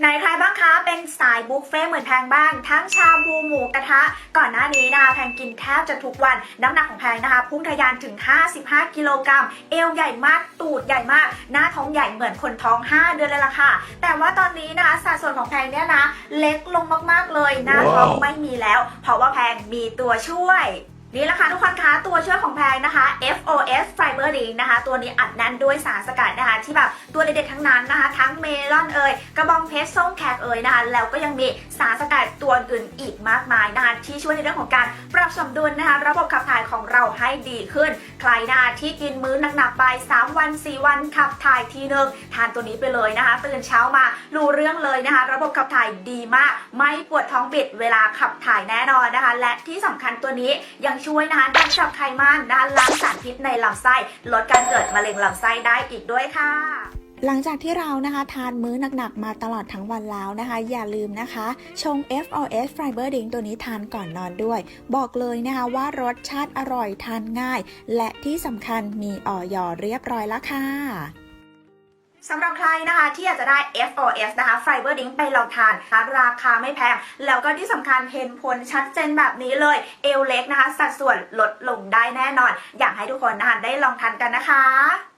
ไหนใครบ้างคะเป็นสายบุฟเฟ่เหมือนแพงบ้าง ทั้งชาบูหมูกระทะ ก่อนหน้านี้นะคะแพงกินแทบจะทุกวัน น้ำหนักของแพงนะคะพุ่งทะยานถึง 55 กิโลกรัม เอวใหญ่มากตูดใหญ่มาก หน้าท้องใหญ่เหมือนคนท้อง 5 เดือนเลยล่ะค่ะ แต่ว่าตอนนี้นะคะสัดส่วนของแพงเนี่ยนะ เล็กลงมากๆเลยหน้าท้องไม่มีแล้ว เพราะว่าแพงมีตัวช่วย นี่แหละค่ะทุกคนคะตัวช่วยของแพงนะคะ FOS Fiber Drink นะคะ ตัวนี้อัดแน่นด้วยสารสกัดนะคะ ที่แบบตัวเด็ดๆทั้งนั้นนะคะ ทั้งเมลอนเอ่ยกระบองเพชรส้มแขกเอ่ยนะคะ แล้วก็ยังมีสารสกัดตัวอื่นอีกมากมายนะคะที่ช่วยในเรื่องของการปรับสมดุลนะคะ ระบบขับถ่ายของเราให้ดีขึ้น ใครนะคะที่กินมื้อหนักๆไป 3 วัน 4 วันขับถ่ายทีนึงทานตัวนี้ไปเลยนะคะตื่นเช้ามารู้เรื่องเลยนะคะ ระบบขับถ่ายดีมาก ไม่ปวดท้องบิดเวลาขับถ่ายแน่นอนนะคะ และที่สำคัญตัวนี้ยังช่วยนะคะดับจับไขมันนะคะล้างสารพิษในลำไส้ ลดการเกิดมะเร็งลำไส้ได้อีกด้วยค่ะหลังจากที่เรานะคะทานมื้อหนักๆ มาตลอดทั้งวันแล้วนะคะ อย่าลืมนะคะ ชง FOS Fiber Drink ตัวนี้ทานก่อนนอนด้วย บอกเลยนะคะว่ารสชาติอร่อยทานง่าย และที่สำคัญมีออยเรียบร้อยแล้วค่ะ สำหรับใครนะคะที่อยากจะได้ FOS นะคะ Fiber Drink ไปลองทานนะคะราคาไม่แพง แล้วก็ที่สำคัญเห็นผลชัดเจนแบบนี้เลย เอวเล็กนะคะ สัดส่วนลดลงได้แน่นอน อยากให้ทุกคนนะคะได้ลองทานกันนะคะ